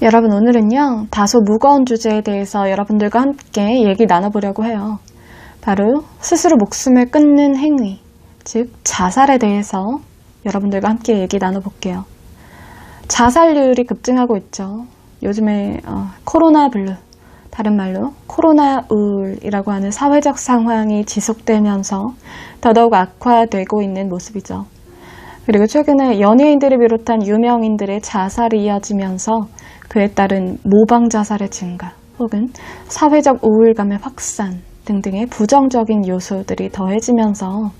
여러분 오늘은요 다소 무거운 주제에 대해서 여러분들과 함께 얘기 나눠보려고 해요. 바로 스스로 목숨을 끊는 행위, 즉 자살에 대해서 여러분들과 함께 얘기 나눠볼게요. 자살률이 급증하고 있죠. 요즘에 어, 코로나 블루, 다른 말로 코로나 우울이라고 하는 사회적 상황이 지속되면서 더더욱 악화되고 있는 모습이죠. 그리고 최근에 연예인들을 비롯한 유명인들의 자살이 이어지면서 그에 따른 모방 자살의 증가 혹은 사회적 우울감의 확산 등등의 부정적인 요소들이 더해지면서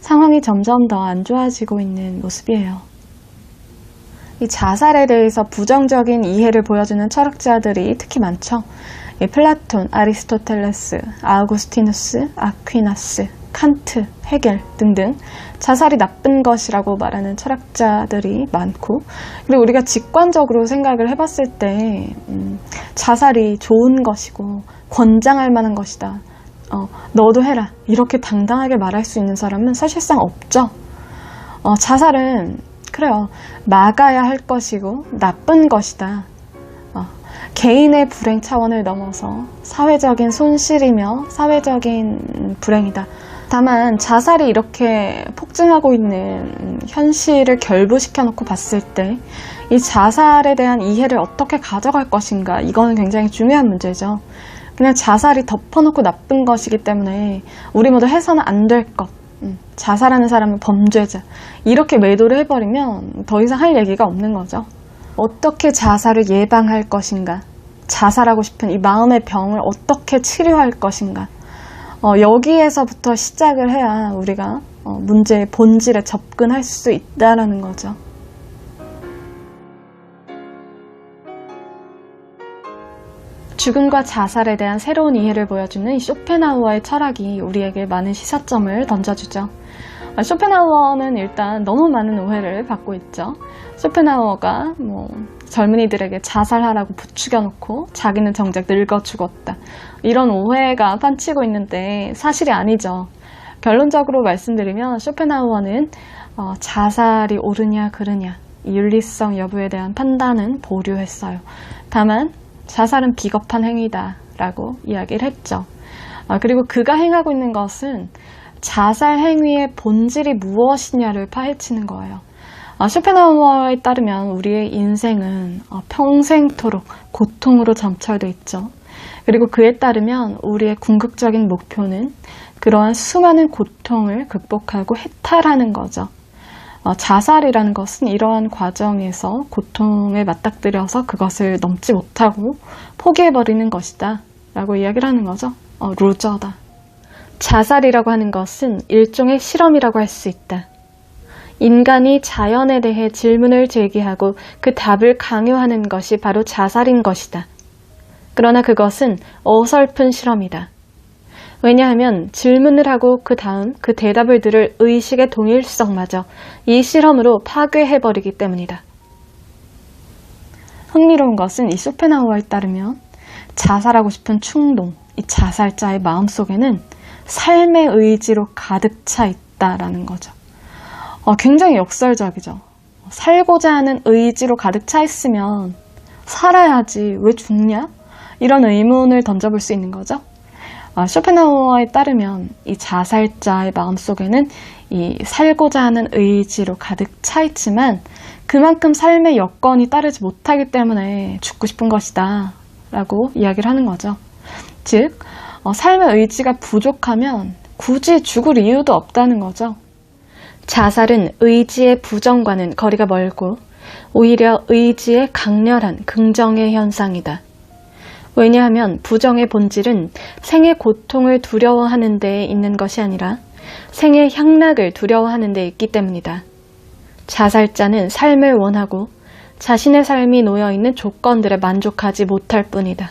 상황이 점점 더 안 좋아지고 있는 모습이에요. 이 자살에 대해서 부정적인 이해를 보여주는 철학자들이 특히 많죠. 이 플라톤, 아리스토텔레스, 아우구스티누스, 아퀴나스, 칸트, 헤겔 등등 자살이 나쁜 것이라고 말하는 철학자들이 많고 그리고 우리가 직관적으로 생각을 해봤을 때 음, 자살이 좋은 것이고 권장할 만한 것이다. 어, 너도 해라 이렇게 당당하게 말할 수 있는 사람은 사실상 없죠. 어, 자살은 그래요 막아야 할 것이고 나쁜 것이다. 어, 개인의 불행 차원을 넘어서 사회적인 손실이며 사회적인 불행이다. 다만 자살이 이렇게 폭증하고 있는 현실을 결부시켜 놓고 봤을 때 이 자살에 대한 이해를 어떻게 가져갈 것인가 이거는 굉장히 중요한 문제죠. 그냥 자살이 덮어놓고 나쁜 것이기 때문에 우리 모두 해서는 안 될 것. 음, 자살하는 사람은 범죄자. 이렇게 매도를 해버리면 더 이상 할 얘기가 없는 거죠. 어떻게 자살을 예방할 것인가? 자살하고 싶은 이 마음의 병을 어떻게 치료할 것인가? 어, 여기에서부터 시작을 해야 우리가 어, 문제의 본질에 접근할 수 있다라는 거죠. 죽음과 자살에 대한 새로운 이해를 보여주는 이 쇼펜하우어의 철학이 우리에게 많은 시사점을 던져주죠. 아, 쇼펜하우어는 일단 너무 많은 오해를 받고 있죠. 쇼펜하우어가 뭐 젊은이들에게 자살하라고 부추겨놓고 자기는 정작 늙어 죽었다. 이런 오해가 판치고 있는데 사실이 아니죠. 결론적으로 말씀드리면 쇼펜하우어는 어, 자살이 옳으냐 그르냐 이 윤리성 여부에 대한 판단은 보류했어요. 다만 자살은 비겁한 행위다라고 이야기를 했죠. 아, 그리고 그가 행하고 있는 것은 자살 행위의 본질이 무엇이냐를 파헤치는 거예요. 아, 쇼펜하우어에 따르면 우리의 인생은 어, 평생토록 고통으로 점철돼 있죠. 그리고 그에 따르면 우리의 궁극적인 목표는 그러한 수많은 고통을 극복하고 해탈하는 거죠. 어, 자살이라는 것은 이러한 과정에서 고통에 맞닥뜨려서 그것을 넘지 못하고 포기해버리는 것이다. 라고 이야기를 하는 거죠. 어, 루저다. 자살이라고 하는 것은 일종의 실험이라고 할 수 있다. 인간이 자연에 대해 질문을 제기하고 그 답을 강요하는 것이 바로 자살인 것이다. 그러나 그것은 어설픈 실험이다. 왜냐하면 질문을 하고 그 다음 그 대답을 들을 의식의 동일성마저 이 실험으로 파괴해버리기 때문이다. 흥미로운 것은 이 쇼펜하우어에 따르면 자살하고 싶은 충동, 이 자살자의 마음속에는 삶의 의지로 가득 차 있다라는 거죠. 어, 굉장히 역설적이죠. 살고자 하는 의지로 가득 차 있으면 살아야지 왜 죽냐? 이런 의문을 던져볼 수 있는 거죠. 아, 쇼펜하우어에 따르면 이 자살자의 마음속에는 이 살고자 하는 의지로 가득 차 있지만 그만큼 삶의 여건이 따르지 못하기 때문에 죽고 싶은 것이다 라고 이야기를 하는 거죠. 즉, 어, 삶의 의지가 부족하면 굳이 죽을 이유도 없다는 거죠. 자살은 의지의 부정과는 거리가 멀고 오히려 의지의 강렬한 긍정의 현상이다. 왜냐하면 부정의 본질은 생의 고통을 두려워하는 데에 있는 것이 아니라 생의 향락을 두려워하는 데 있기 때문이다. 자살자는 삶을 원하고 자신의 삶이 놓여 있는 조건들에 만족하지 못할 뿐이다.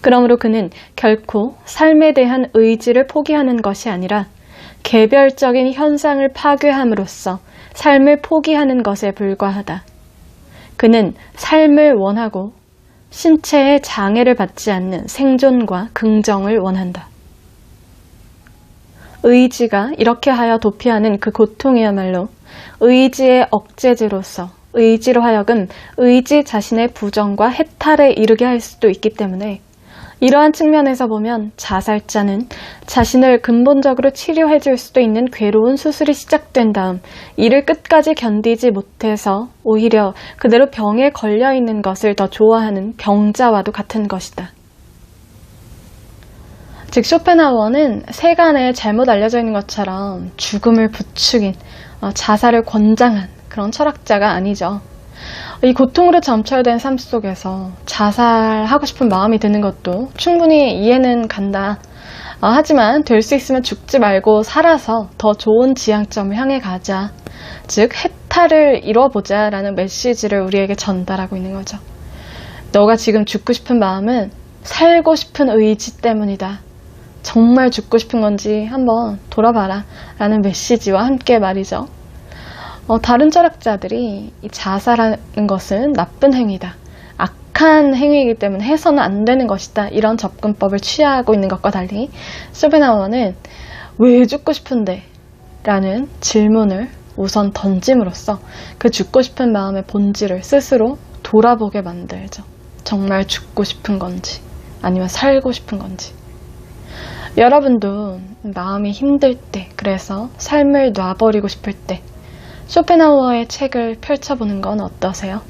그러므로 그는 결코 삶에 대한 의지를 포기하는 것이 아니라 개별적인 현상을 파괴함으로써 삶을 포기하는 것에 불과하다. 그는 삶을 원하고 신체의 장애를 받지 않는 생존과 긍정을 원한다. 의지가 이렇게 하여 도피하는 그 고통이야말로 의지의 억제제로서 의지로 하여금 의지 자신의 부정과 해탈에 이르게 할 수도 있기 때문에 이러한 측면에서 보면 자살자는 자신을 근본적으로 치료해 줄 수도 있는 괴로운 수술이 시작된 다음 이를 끝까지 견디지 못해서 오히려 그대로 병에 걸려 있는 것을 더 좋아하는 병자와도 같은 것이다. 즉 쇼펜하우어는 세간에 잘못 알려져 있는 것처럼 죽음을 부추긴 어, 자살을 권장한 그런 철학자가 아니죠. 이 고통으로 점철된 삶 속에서 자살하고 싶은 마음이 드는 것도 충분히 이해는 간다. 어, 하지만 될 수 있으면 죽지 말고 살아서 더 좋은 지향점을 향해 가자. 즉, 해탈을 이뤄보자 라는 메시지를 우리에게 전달하고 있는 거죠. 너가 지금 죽고 싶은 마음은 살고 싶은 의지 때문이다. 정말 죽고 싶은 건지 한번 돌아봐라 라는 메시지와 함께 말이죠. 어, 다른 철학자들이 이 자살하는 것은 나쁜 행위다. 악한 행위이기 때문에 해서는 안 되는 것이다. 이런 접근법을 취하고 있는 것과 달리 쇼펜하우어는 왜 죽고 싶은데? 라는 질문을 우선 던짐으로써 그 죽고 싶은 마음의 본질을 스스로 돌아보게 만들죠. 정말 죽고 싶은 건지 아니면 살고 싶은 건지. 여러분도 마음이 힘들 때, 그래서 삶을 놔버리고 싶을 때, 쇼펜하우어의 책을 펼쳐보는 건 어떠세요?